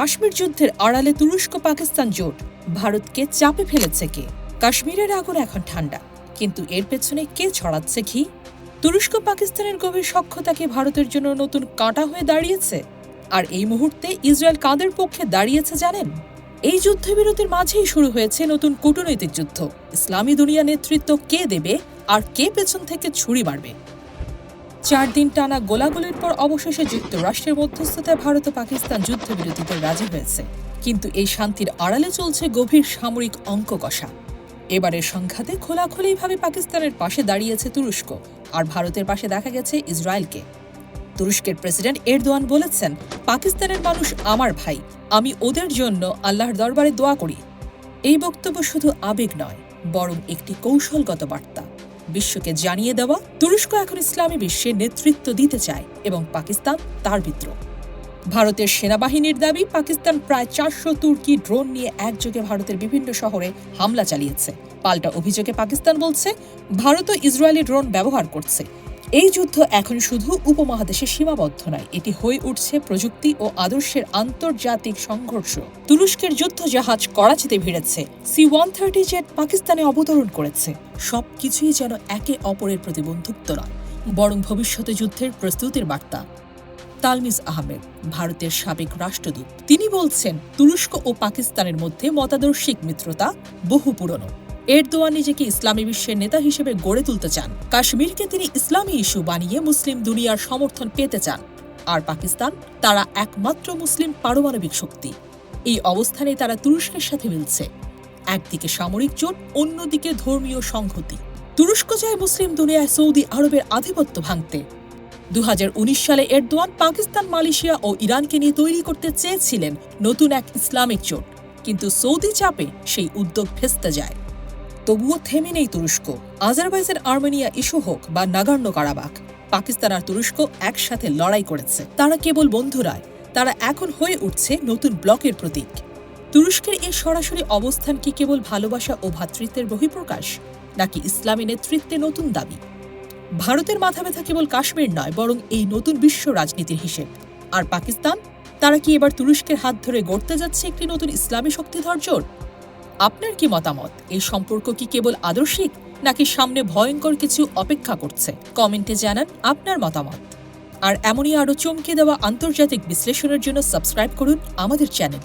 কাশ্মীর যুদ্ধের আড়ালে তুরস্ক পাকিস্তান জোট, ভারতকে চাপে ফেলেছে কে? কাশ্মীরের আগুন এখন ঠান্ডা, কিন্তু এর পেছনে কে ছড়াচ্ছে ঘি তুরস্ক পাকিস্তানের গভীর সক্ষতাকে ভারতের জন্য নতুন কাঁটা হয়ে দাঁড়িয়েছে? আর এই মুহূর্তে ইসরায়েল কাদের পক্ষে দাঁড়িয়েছে জানেন? এই যুদ্ধবিরতির মাঝেই শুরু হয়েছে নতুন কূটনৈতিক যুদ্ধ। ইসলামী দুনিয়া নেতৃত্ব কে দেবে আর কে পেছন থেকে ছুরি মারবে? চার দিন টানা গোলাগুলির পর অবশেষে যুক্তরাষ্ট্রের মধ্যস্থতায় ভারত ও পাকিস্তান যুদ্ধবিরতিতে রাজি হয়েছে। কিন্তু এই শান্তির আড়ালে চলছে গভীর সামরিক অঙ্ক কষা এবারের সংঘাতে খোলাখুলিভাবে পাকিস্তানের পাশে দাঁড়িয়েছে তুরস্ক, আর ভারতের পাশে দেখা গেছে ইসরায়েলকে। তুরস্কের প্রেসিডেন্ট এরদোয়ান বলেছেন, পাকিস্তানের মানুষ আমার ভাই, আমি ওদের জন্য আল্লাহর দরবারে দোয়া করি। এই বক্তব্য শুধু আবেগ নয়, বরং একটি কৌশলগত বার্তা। বিশ্বকে জানিয়ে দেওয়া, তুরস্ক এখন ইসলামী বিশ্বে নেতৃত্ব দিতে চায় এবং পাকিস্তান তার বিদ্রোহ। ভারতের সেনাবাহিনীর দাবি, পাকিস্তান প্রায় চারশো তুর্কি ড্রোন নিয়ে একযোগে ভারতের বিভিন্ন শহরে হামলা চালিয়েছে। পাল্টা অভিযোগে পাকিস্তান বলছে ভারত ও ইসরায়েলি ড্রোন ব্যবহার করছে। এই যুদ্ধ এখন শুধু উপমহাদেশে সীমাবদ্ধ নয়, এটি হয়ে উঠছে প্রযুক্তি ও আদর্শের আন্তর্জাতিক সংঘর্ষ। তুরস্কের যুদ্ধ জাহাজ করাচিতে ভিড়েছে সি ওয়ান থার্টি জেট পাকিস্তানে অবতরণ করেছে। সবকিছুই যেন একে অপরের প্রতি বন্ধুত্ব নয়, বরং ভবিষ্যতে যুদ্ধের প্রস্তুতির বার্তা। তালমিজ আহমেদ, ভারতের সাবেক রাষ্ট্রদূত। তিনি বলছেন, তুরস্ক ও পাকিস্তানের মধ্যে মতাদর্শিক মিত্রতা বহু পুরনো। এরদোয়ান নিজেকে ইসলামী বিশ্বের নেতা হিসেবে গড়ে তুলতে চান। কাশ্মীরকে তিনি ইসলামী ইস্যু বানিয়ে মুসলিম দুনিয়ার সমর্থন পেতে চান। আর পাকিস্তান তারা একমাত্র মুসলিম পারমাণবিক শক্তি। এই অবস্থানে তারা তুরস্কের সাথে মিলছে। একদিকে সামরিক জোট, অন্যদিকে ধর্মীয় সংহতি। তুরস্ক চায় মুসলিম দুনিয়ায় সৌদি আরবের আধিপত্য ভাঙতে। দু হাজার উনিশ সালে এরদোয়ান পাকিস্তান, মালয়েশিয়া ও ইরানকে নিয়ে তৈরি করতে চেয়েছিলেন নতুন এক ইসলামিক জোট। কিন্তু সৌদি চাপে সেই উদ্যোগ ভেস্তে যায়। তবুও থেমে নেই তুরস্ক। আজারবাইজের আর্মেনিয়া ইস্যু হোক বা নাগার্ণ কারাবাক পাকিস্তান আর তুরস্ক একসাথে লড়াই করেছে। তারা কেবল বন্ধুরায় তারা এখন হয়ে উঠছে নতুন ব্লকের প্রতীক। তুরস্কের এই সরাসরি অবস্থান কি কেবল ভালোবাসা ও ভ্রাতৃত্বের বহিঃপ্রকাশ, নাকি ইসলামী নেতৃত্বে নতুন দাবি? ভারতের মাথা ব্যথা কেবল কাশ্মীর নয়, বরং এই নতুন বিশ্ব রাজনীতির হিসেব। আর পাকিস্তান? তারা কি এবার তুরস্কের হাত ধরে গড়তে যাচ্ছে একটি নতুন ইসলামী শক্তিধর জোট? আপনার কি মতামত? এই সম্পর্ক কি কেবল আদর্শিক, নাকি সামনে ভয়ঙ্কর কিছু অপেক্ষা করছে? কমেন্টে জানান আপনার মতামত। আর এমনই আরও চমকে দেওয়া আন্তর্জাতিক বিশ্লেষণের জন্য সাবস্ক্রাইব করুন আমাদের চ্যানেল।